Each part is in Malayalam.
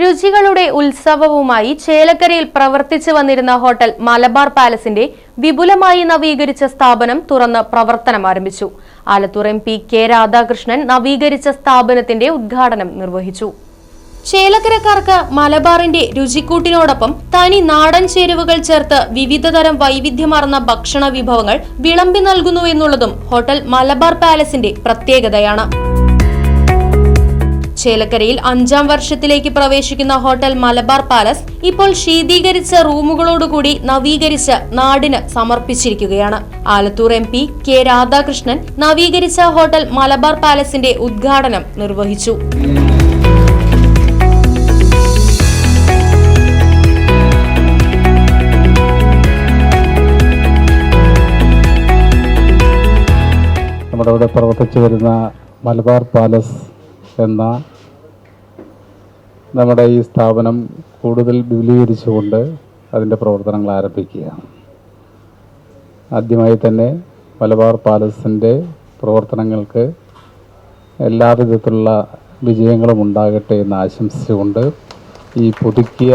രുചികളുടെ ഉത്സവവുമായി ചേലക്കരയിൽ പ്രവർത്തിച്ചു വന്നിരുന്ന ഹോട്ടൽ മലബാർ പാലസിന്റെ വിപുലമായി നവീകരിച്ച സ്ഥാപനം തുറന്ന് പ്രവർത്തനം ആരംഭിച്ചു. Alathur M P K Radhakrishnan നവീകരിച്ച സ്ഥാപനത്തിന്റെ ഉദ്ഘാടനം നിർവഹിച്ചു. ചേലക്കരക്കാർക്ക് മലബാറിന്റെ രുചിക്കൂട്ടിനോടൊപ്പം തനി നാടൻ ചേരുവകൾ ചേർത്ത് വിവിധതരം വൈവിധ്യമാർന്ന ഭക്ഷണ വിഭവങ്ങൾ വിളമ്പി നൽകുന്നു എന്നുള്ളതും ഹോട്ടൽ മലബാർ പാലസിന്റെ പ്രത്യേകതയാണ്. ചേലക്കരയിൽ അഞ്ചാം വർഷത്തിലേക്ക് പ്രവേശിക്കുന്ന ഹോട്ടൽ മലബാർ പാലസ് ഇപ്പോൾ ശീതീകരിച്ച റൂമുകളോടുകൂടി നവീകരിച്ച് നാടിന് സമർപ്പിച്ചിരിക്കുകയാണ്. Alathur M P K Radhakrishnan നവീകരിച്ച ഹോട്ടൽ മലബാർ പാലസിന്റെ ഉദ്ഘാടനം നിർവഹിച്ചു. നമ്മുടെ ഇവിടെ പ്രവർത്തിച്ചു വരുന്ന മലബാർ പാലസ് എന്ന നമ്മുടെ ഈ സ്ഥാപനം കൂടുതൽ വിപുലീകരിച്ചുകൊണ്ട് അതിന്റെ പ്രവർത്തനങ്ങൾ ആരംഭിക്കുകയാണ്. ആദ്യമായി തന്നെ മലബാർ പാലസിന്റെ പ്രവർത്തനങ്ങൾക്ക് എല്ലാ വിധത്തിലുള്ള വിജയങ്ങളും ഉണ്ടാകട്ടെ എന്ന് ആശംസിച്ചുകൊണ്ട് ഈ പുതുക്കിയ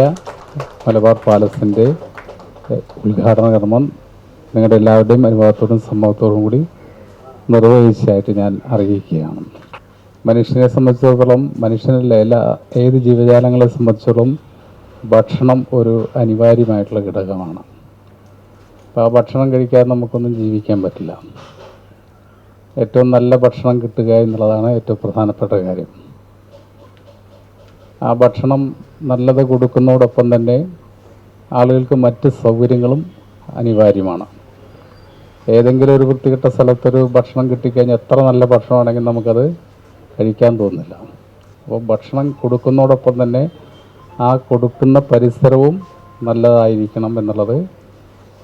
മലബാർ പാലസിന്റെ ഉദ്ഘാടന കർമ്മം നിങ്ങളുടെ എല്ലാവരുടെയും അനുഭവത്തോടും സമ്മതത്തോടും കൂടി നിർവഹിച്ചതായിട്ട് ഞാൻ അറിയിക്കുകയാണ്. മനുഷ്യനെ സംബന്ധിച്ചിടത്തോളം മനുഷ്യനല്ല എല്ലാ ഏത് ജീവജാലങ്ങളെ സംബന്ധിച്ചിടത്തോളം ഭക്ഷണം ഒരു അനിവാര്യമായിട്ടുള്ള ഘടകമാണ്. അപ്പോൾ ആ ഭക്ഷണം കഴിക്കാതെ നമുക്കൊന്നും ജീവിക്കാൻ പറ്റില്ല. ഏറ്റവും നല്ല ഭക്ഷണം കിട്ടുക എന്നുള്ളതാണ് ഏറ്റവും പ്രധാനപ്പെട്ട കാര്യം. ആ ഭക്ഷണം നല്ലത് കൊടുക്കുന്നതോടൊപ്പം തന്നെ ആളുകൾക്ക് മറ്റ് സൗകര്യങ്ങളും അനിവാര്യമാണ്. ഏതെങ്കിലും ഒരു വൃത്തികെട്ട സ്ഥലത്തൊരു ഭക്ഷണം കിട്ടിക്കഴിഞ്ഞാൽ എത്ര നല്ല ഭക്ഷണമാണെങ്കിൽ നമുക്കത് കഴിക്കാൻ തോന്നില്ല. അപ്പോൾ ഭക്ഷണം കൊടുക്കുന്നതോടൊപ്പം തന്നെ ആ കൊടുക്കുന്ന പരിസരവും നല്ലതായിരിക്കണം എന്നുള്ളത്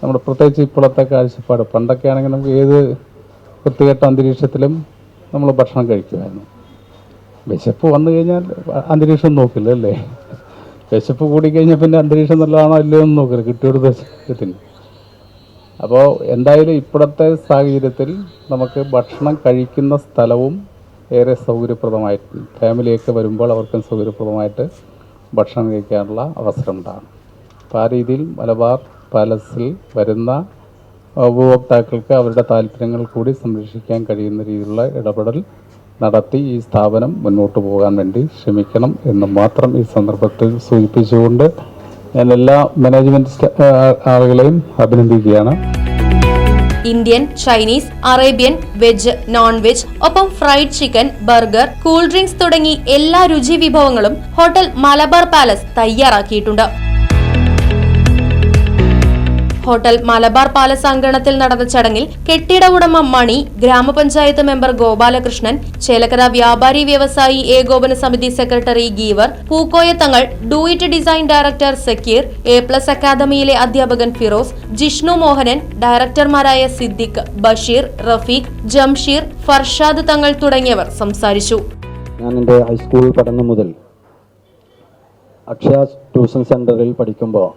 നമ്മുടെ പ്രത്യേകിച്ച് ഇപ്പോഴത്തെ കാഴ്ചപ്പാട്. പണ്ടൊക്കെ ആണെങ്കിൽ നമുക്ക് ഏത് വൃത്തികെട്ട അന്തരീക്ഷത്തിലും നമ്മൾ ഭക്ഷണം കഴിക്കുമായിരുന്നു. വിശപ്പ് വന്നു കഴിഞ്ഞാൽ അന്തരീക്ഷം നോക്കില്ല അല്ലേ? വിശപ്പ് കൂടിക്കഴിഞ്ഞാൽ പിന്നെ അന്തരീക്ഷം നല്ലതാണോ അല്ലയോ എന്ന് നോക്കില്ല. കിട്ടിയൊരു ശരീരത്തിന് അപ്പോൾ എന്തായാലും ഇപ്പോഴത്തെ സാഹചര്യത്തിൽ നമുക്ക് ഭക്ഷണം കഴിക്കുന്ന സ്ഥലവും ഏറെ സൗകര്യപ്രദമായിട്ട് ഫാമിലിയൊക്കെ വരുമ്പോൾ അവർക്കും സൗകര്യപ്രദമായിട്ട് ഭക്ഷണം കഴിക്കാനുള്ള അവസരം ഉണ്ടാകും അപ്പോൾ ആ രീതിയിൽ മലബാർ പാലസിൽ വരുന്ന ഉപഭോക്താക്കൾക്ക് അവരുടെ താല്പര്യങ്ങൾ കൂടി സംരക്ഷിക്കാൻ കഴിയുന്ന രീതിയിലുള്ള ഇടപെടൽ നടത്തി ഈ സ്ഥാപനം മുന്നോട്ട് പോകാൻ വേണ്ടി ശ്രമിക്കണം എന്ന് മാത്രം ഈ സന്ദർഭത്തിൽ സൂചിപ്പിച്ചുകൊണ്ട് ഞാൻ എല്ലാ മാനേജ്മെന്റ് ആളുകളെയും അഭിനന്ദിക്കുകയാണ്. Indian Chinese Arabian veg non veg ഒപ്പം fried chicken burger cool drinks തുടങ്ങി എല്ലാ രുചി വിഭവങ്ങളും ഹോട്ടൽ മലബാർ പാലസ് തയ്യാറാക്കിയിട്ടുണ്ട്. ഹോട്ടൽ മലബാർ പാലസ് അങ്കണത്തിൽ നടന്ന ചടങ്ങിൽ കെട്ടിട ഉടമ മണി ഗ്രാമപഞ്ചായത്ത് മെമ്പർ ഗോപാലകൃഷ്ണൻ ചേലക്കര വ്യാപാരി വ്യവസായി ഏകോപന സമിതി secretary Geevar Pookoya Thangal do it design director Zakir A plus അക്കാദമിയിലെ അധ്യാപകൻ ഫിറോസ് ജിഷ്ണു മോഹനൻ ഡയറക്ടർമാരായ സിദ്ദിഖ് ബഷീർ റഫീഖ് ജംഷീർ ഫർഷാദ് തങ്ങൾ തുടങ്ങിയവർ സംസാരിച്ചു. ഞാൻ എന്റെ ഹൈസ്കൂൾ പഠനം മുതൽ അക്ഷയ ട്യൂഷൻ സെന്ററിൽ പഠിക്കുമ്പോൾ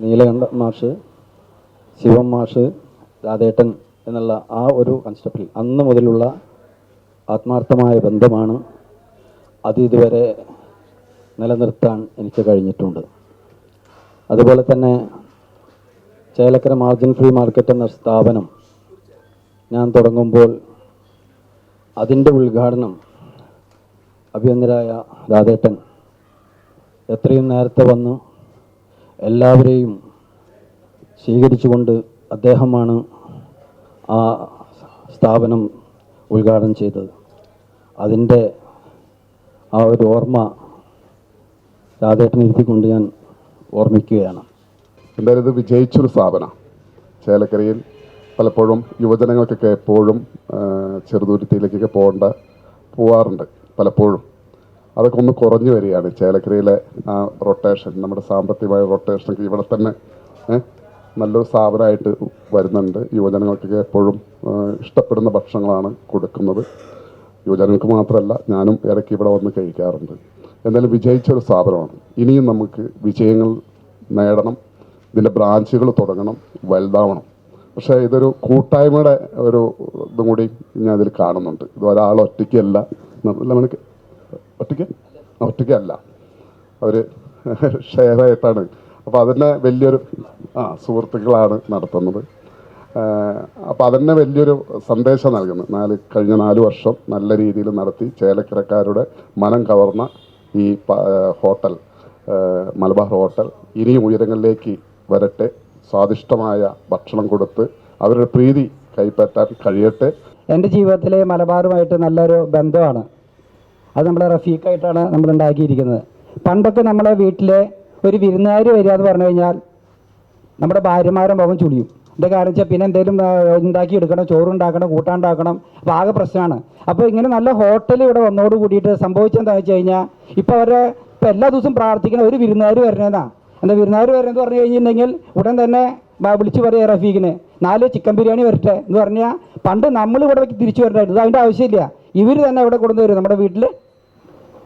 നീലകണ്ഠ മാഷ് ശിവം മാഷ് രാധേട്ടൻ എന്നുള്ള ആ ഒരു കൺസെപ്റ്റിൽ അന്ന് മുതലുള്ള ആത്മാർത്ഥമായ ബന്ധമാണ് അത് ഇതുവരെ നിലനിർത്താൻ എനിക്ക് കഴിഞ്ഞിട്ടുണ്ട്. അതുപോലെ തന്നെ ചേലക്കര മാർജിൻ ഫ്രീ മാർക്കറ്റ് എന്ന സ്ഥാപനം ഞാൻ തുടങ്ങുമ്പോൾ അതിന്റെ ഉദ്ഘാടനം അഭിനന്ദരായ രാധേട്ടൻ എത്രയും നേരത്തെ വന്ന് എല്ലാവരെയും സ്വീകരിച്ചുകൊണ്ട് അദ്ദേഹമാണ് ആ സ്ഥാപനം ഉദ്ഘാടനം ചെയ്തത്. അതിന്റെ ആ ഒരു ഓർമ്മ രാധേട്ടനെ ഇരുത്തിക്കൊണ്ട് ഞാൻ ഓർമ്മിക്കുകയാണ്. എന്തായാലും ഇത് വിജയിച്ചൊരു സ്ഥാപനം. ചേലക്കരയിൽ പലപ്പോഴും യുവജനങ്ങൾക്കൊക്കെ എപ്പോഴും ചെറുതുരുത്തിയിലേക്കൊക്കെ പോകേണ്ട പോവാറുണ്ട് പലപ്പോഴും. അതൊക്കെ ഒന്ന് കുറഞ്ഞു വരികയാണ്. ചേലക്കരയിലെ ആ റൊട്ടേഷൻ നമ്മുടെ സാമ്പത്തികമായ റൊട്ടേഷൻ ഇവിടെ തന്നെ നല്ലൊരു സ്ഥാപനമായിട്ട് വരുന്നുണ്ട്. യുവജനങ്ങൾക്കൊക്കെ എപ്പോഴും ഇഷ്ടപ്പെടുന്ന ഭക്ഷണങ്ങളാണ് കൊടുക്കുന്നത്. യുവജനങ്ങൾക്ക് മാത്രമല്ല ഞാനും ഇടയ്ക്ക് ഇവിടെ വന്ന് കഴിക്കാറുണ്ട്. എന്തായാലും വിജയിച്ചൊരു സ്ഥാപനമാണ്. ഇനിയും നമുക്ക് വിജയങ്ങൾ നേടണം. ഇതിന്റെ ബ്രാഞ്ചുകൾ തുടങ്ങണം. വലുതാവണം. പക്ഷേ ഇതൊരു കൂട്ടായ്മയുടെ ഒരു ഇതും കൂടി ഞാൻ ഇതിൽ കാണുന്നുണ്ട്. ഇത് ഒരാൾ ഒറ്റയ്ക്കല്ല നമ്മൾ ഒറ്റയ്ക്ക്? ഒറ്റയ്ക്കല്ല അവർ ഷെയറായിട്ടാണ്. അപ്പോൾ അതന്നെ വലിയൊരു ആ സുഹൃത്തുക്കളാണ് നടത്തുന്നത്. അപ്പോൾ അതന്നെ വലിയൊരു സന്ദേശം നൽകുന്നു. നാല് കഴിഞ്ഞ നാല് വർഷം നല്ല രീതിയിൽ നടത്തി ചേലക്കരക്കാരുടെ മനം കവർന്ന ഈ ഹോട്ടൽ മലബാർ ഹോട്ടൽ ഇനിയും ഉയരങ്ങളിലേക്ക് വരട്ടെ. സ്വാദിഷ്ടമായ ഭക്ഷണം കൊടുത്ത് അവരുടെ പ്രീതി കൈപ്പറ്റാൻ കഴിയട്ടെ. എന്റെ ജീവിതത്തിലെ മലബാറുമായിട്ട് നല്ലൊരു ബന്ധമാണ്. അത് നമ്മളെ റഫീഖായിട്ടാണ് നമ്മൾ ഉണ്ടാക്കിയിരിക്കുന്നത് പണ്ടൊക്കെ നമ്മളെ വീട്ടിലെ ഒരു വിരുന്നുകാർ വരിക എന്ന് പറഞ്ഞു കഴിഞ്ഞാൽ നമ്മുടെ ഭാര്യമാരും മുഖം ചുളിയും. എന്റെ കാരണം വെച്ചാൽ പിന്നെ എന്തെങ്കിലും ഉണ്ടാക്കി എടുക്കണം ചോറുണ്ടാക്കണം കൂട്ടാണ്ടാക്കണം അപ്പോൾ ആകെ പ്രശ്നമാണ്. അപ്പോൾ ഇങ്ങനെ നല്ല ഹോട്ടൽ ഇവിടെ വന്നോട് കൂടിയിട്ട് സംഭവിച്ചെന്താണെന്ന് വെച്ച് കഴിഞ്ഞാൽ ഇപ്പോൾ അവരെ ഇപ്പോൾ എല്ലാ ദിവസവും പ്രാർത്ഥിക്കണം ഒരു വിരുന്നുകാർ വരണേന്നാ. എന്താ വിരുന്നുകാർ വരണമെന്ന് പറഞ്ഞു കഴിഞ്ഞിട്ടുണ്ടെങ്കിൽ ഉടൻ തന്നെ വിളിച്ച് പറയുക റഫീഖിന്. നാല് ചിക്കൻ ബിരിയാണി വരട്ടെ എന്ന് പറഞ്ഞാൽ പണ്ട് നമ്മൾ ഇവിടെ തിരിച്ചു വരണ്ടായിരുന്നു. അതിന്റെ ആവശ്യമില്ല. ഇവർ തന്നെ ഇവിടെ കൊണ്ടു തരും നമ്മുടെ വീട്ടിൽ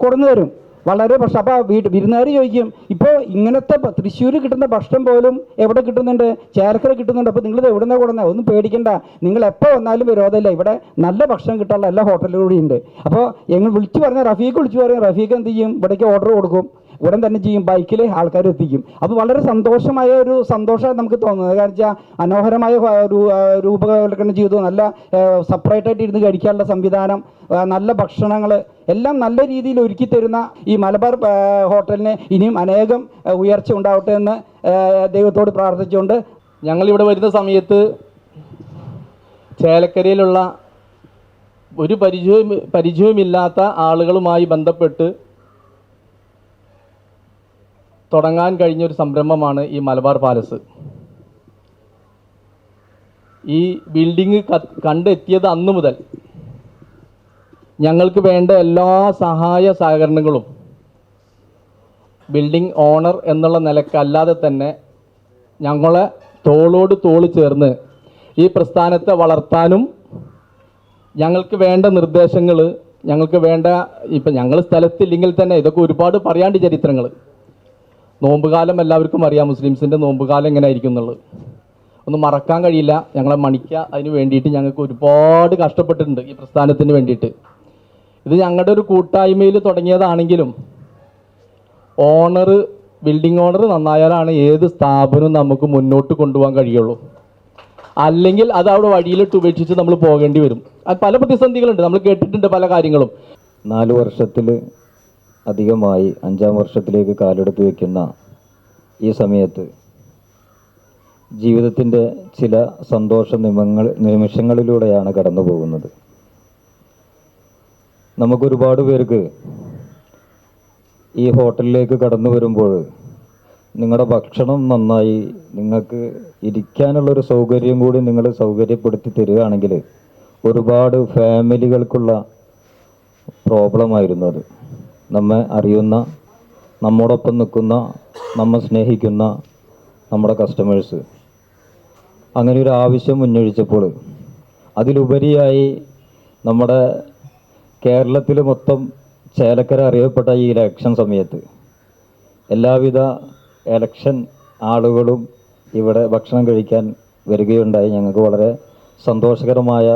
കൊടുന്നു തരും. വളരെ പക്ഷെ അപ്പോൾ വീട്ട് വിരുന്നുകാർ ചോദിക്കും ഇപ്പോൾ ഇങ്ങനത്തെ തൃശ്ശൂർ കിട്ടുന്ന ഭക്ഷണം പോലും എവിടെ കിട്ടുന്നുണ്ട്? ചേർക്കര കിട്ടുന്നുണ്ട്. അപ്പോൾ നിങ്ങളിത് എവിടെ നിന്നാണ് ഒന്നും പേടിക്കണ്ട. നിങ്ങൾ എപ്പോൾ വന്നാലും വിരോധമില്ല ഇവിടെ നല്ല ഭക്ഷണം കിട്ടാനുള്ള എല്ലാ ഹോട്ടലുകളും ഉണ്ട്. അപ്പോൾ ഞങ്ങൾ വിളിച്ചു പറഞ്ഞാൽ റഫീഖ് വിളിച്ചു പറയും. റഫീഖ് എന്ത് ചെയ്യും? ഇവിടേക്ക് ഓർഡർ കൊടുക്കും. ഉടൻ തന്നെ ചെയ്യും ബൈക്കിൽ ആൾക്കാർ എത്തിക്കും. അപ്പോൾ വളരെ സന്തോഷമായ ഒരു സന്തോഷമാണ് നമുക്ക് തോന്നുന്നത്. കാരണം വെച്ചാൽ മനോഹരമായ ഒരു രൂ- ആ, രൂപകൽപ്പന ചെയ്തു. നല്ല സെപ്പറേറ്റായിട്ട് ഇരുന്ന് കഴിക്കാനുള്ള സംവിധാനം നല്ല ഭക്ഷണങ്ങൾ എല്ലാം നല്ല രീതിയിൽ ഒരുക്കി തരുന്ന ഈ മലബാർ ഹോട്ടലിന് ഇനിയും അനേകം ഉയർച്ച ഉണ്ടാവട്ടെ എന്ന് ദൈവത്തോട് പ്രാർത്ഥിച്ചുകൊണ്ട് ഞങ്ങളിവിടെ വരുന്ന സമയത്ത് ചേലക്കരയിലുള്ള ഒരു പരിചയം പരിചയമില്ലാത്ത ആളുകളുമായി ബന്ധപ്പെട്ട് തുടങ്ങാൻ കഴിഞ്ഞ ഒരു സംരംഭമാണ് ഈ മലബാർ പാലസ്. ഈ ബിൽഡിങ് കണ്ടെത്തിയത് അന്നു മുതൽ ഞങ്ങൾക്ക് വേണ്ട എല്ലാ സഹായ സഹകരണങ്ങളും ബിൽഡിംഗ് ഓണർ എന്നുള്ള നിലക്കല്ലാതെ തന്നെ ഞങ്ങളെ തോളോട് തോൾ ചേർന്ന് ഈ പ്രസ്ഥാനത്തെ വളർത്താനും ഞങ്ങൾക്ക് വേണ്ട നിർദ്ദേശങ്ങൾ ഞങ്ങൾക്ക് വേണ്ട ഇപ്പം ഞങ്ങൾ സ്ഥലത്തില്ലെങ്കിൽ തന്നെ ഇതൊക്കെ ഒരുപാട് പറയാണ്ട് ചരിത്രങ്ങൾ നോമ്പുകാലം എല്ലാവർക്കും അറിയാം മുസ്ലിംസിന്റെ നോമ്പുകാലം എങ്ങനെ ആയിരിക്കും എന്നുള്ളത്. ഒന്നും മറക്കാൻ കഴിയില്ല. ഞങ്ങളെ മണിക്ക അതിന് വേണ്ടിയിട്ട് ഞങ്ങൾക്ക് ഒരുപാട് കഷ്ടപ്പെട്ടിട്ടുണ്ട് ഈ പ്രസ്ഥാനത്തിന് വേണ്ടിയിട്ട്. ഇത് ഞങ്ങളുടെ ഒരു കൂട്ടായ്മയിൽ തുടങ്ങിയതാണെങ്കിലും ഓണർ ബിൽഡിംഗ് ഓണർ നന്നായാലാണ് ഏത് സ്ഥാപനവും നമുക്ക് മുന്നോട്ട് കൊണ്ടുപോകാൻ കഴിയുള്ളൂ. അല്ലെങ്കിൽ അത് അവിടെ വഴിയിലിട്ട് ഉപേക്ഷിച്ച് നമ്മൾ പോകേണ്ടി വരും. അത് പല പ്രതിസന്ധികളുണ്ട്. നമ്മൾ കേട്ടിട്ടുണ്ട് പല കാര്യങ്ങളും. നാല് വർഷത്തിൽ അധികമായി അഞ്ചാം വർഷത്തിലേക്ക് കാലെടുത്ത് വയ്ക്കുന്ന ഈ സമയത്ത് ജീവിതത്തിന്റെ ചില സന്തോഷ നിമങ്ങൾ നിമിഷങ്ങളിലൂടെയാണ് കടന്നു പോകുന്നത്. നമുക്കൊരുപാട് പേർക്ക് ഈ ഹോട്ടലിലേക്ക് കടന്നു വരുമ്പോൾ നിങ്ങളുടെ ഭക്ഷണം നന്നായി നിങ്ങൾക്ക് ഇരിക്കാനുള്ളൊരു സൗകര്യം കൂടി നിങ്ങൾ സൗകര്യപ്പെടുത്തി തരികയാണെങ്കിൽ ഒരുപാട് ഫാമിലികൾക്കുള്ള പ്രോബ്ലമായിരുന്നു അത്. നമ്മെ അറിയുന്ന നമ്മോടൊപ്പം നിൽക്കുന്ന നമ്മെ സ്നേഹിക്കുന്ന നമ്മുടെ കസ്റ്റമേഴ്സ് അങ്ങനെ ഒരു ആവശ്യം ഉന്നയിച്ചപ്പോൾ അതിലുപരിയായി നമ്മുടെ കേരളത്തിൽ മൊത്തം ചേലക്കര അറിയപ്പെട്ട ഈ ഇലക്ഷൻ സമയത്ത് എല്ലാവിധ ഇലക്ഷൻ ആളുകളും ഇവിടെ ഭക്ഷണം കഴിക്കാൻ വരികയുണ്ടായി. ഞങ്ങൾക്ക് വളരെ സന്തോഷകരമായ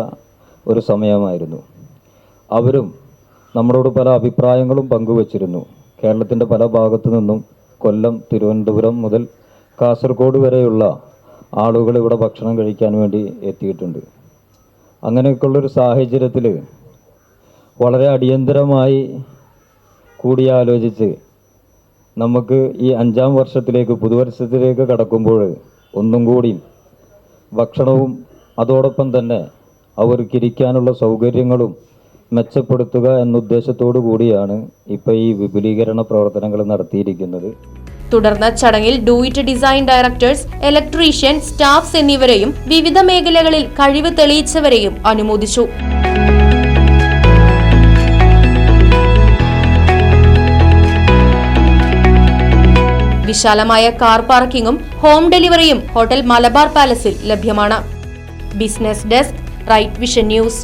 ഒരു സമയമായിരുന്നു. അവരും നമ്മളോട് പല അഭിപ്രായങ്ങളും പങ്കുവച്ചിരുന്നു. കേരളത്തിന്റെ പല ഭാഗത്തു നിന്നും കൊല്ലം തിരുവനന്തപുരം മുതൽ കാസർഗോഡ് വരെയുള്ള ആളുകൾ ഇവിടെ ഭക്ഷണം കഴിക്കാൻ വേണ്ടി എത്തിയിട്ടുണ്ട്. അങ്ങനെയൊക്കെയുള്ളൊരു സാഹചര്യത്തിൽ വളരെ അടിയന്തരമായി കൂടിയാലോചിച്ച് നമുക്ക് ഈ അഞ്ചാം വർഷത്തിലേക്ക് പുതുവർഷത്തിലേക്ക് കടക്കുമ്പോൾ ഒന്നും കൂടി ഭക്ഷണവും അതോടൊപ്പം തന്നെ അവർക്കിരിക്കാനുള്ള സൗകര്യങ്ങളും മെച്ചപ്പെടുത്തുക എന്ന ഉദ്ദേശത്തോടു കൂടിയാണ് ഇപ്പോൾ ഈ വിപുലീകരണ പ്രവർത്തനങ്ങൾ നടത്തിയിരിക്കുന്നത്. തുടർന്ന് ചടങ്ങിൽ do it design directors electrician staffs എന്നിവരെയും വിവിധ മേഖലകളിൽ കഴിവ് തെളിയിച്ചവരെയും അനുമോദിച്ചു. വിശാലമായ കാർ പാർക്കിംഗും ഹോം ഡെലിവറിയും ഹോട്ടൽ മലബാർ പാലസിൽ ലഭ്യമാണ്. Business desk right vision news.